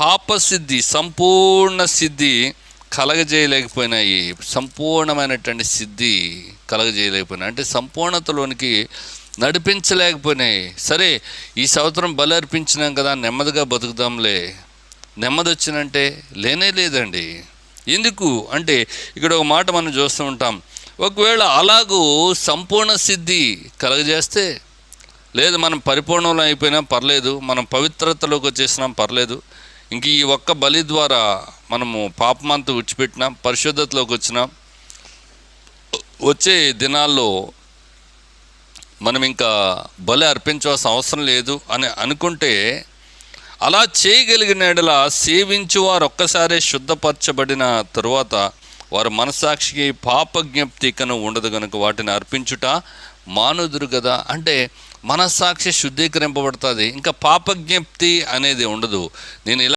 పాపసిద్ధి సంపూర్ణ సిద్ధి కలగజేయలేకపోయినాయి. సంపూర్ణమైనటువంటి సిద్ధి కలగజేయలేకపోయినాయి. అంటే సంపూర్ణతలోనికి నడిపించలేకపోయినాయి. సరే ఈ సంవత్సరం బలి అర్పించినాం కదా నెమ్మదిగా బతుకుదాంలే. నెమ్మది వచ్చినంటే లేనే లేదండి. ఎందుకు? అంటే ఇక్కడ ఒక మాట మనం చూస్తూ ఉంటాం. ఒకవేళ అలాగూ సంపూర్ణ సిద్ధి కలగజేస్తే లేదు మనం పరిపూర్ణంలో అయిపోయినా పర్లేదు మనం పవిత్రతలోకి వచ్చేసినాం పర్లేదు ఇంక ఈ ఒక్క బలి ద్వారా మనము పాపమంతా విడిచిపెట్టినాం పరిశుద్ధతలోకి వచ్చినాం వచ్చే దినాల్లో మనం ఇంకా బలి అర్పించవలసిన అవసరం లేదు అని అనుకుంటే అలా చేయగలిగిన ఎడల సేవించు వారు ఒక్కసారే శుద్ధపరచబడిన తరువాత వారు మనసాక్షికి పాప జ్ఞప్తికను ఉండదు కనుక వాటిని అర్పించుట మానుదురు కదా అంటే మనస్సాక్షి శుద్ధీకరింపబడుతుంది. ఇంకా పాప జ్ఞప్తి అనేది ఉండదు. నేను ఇలా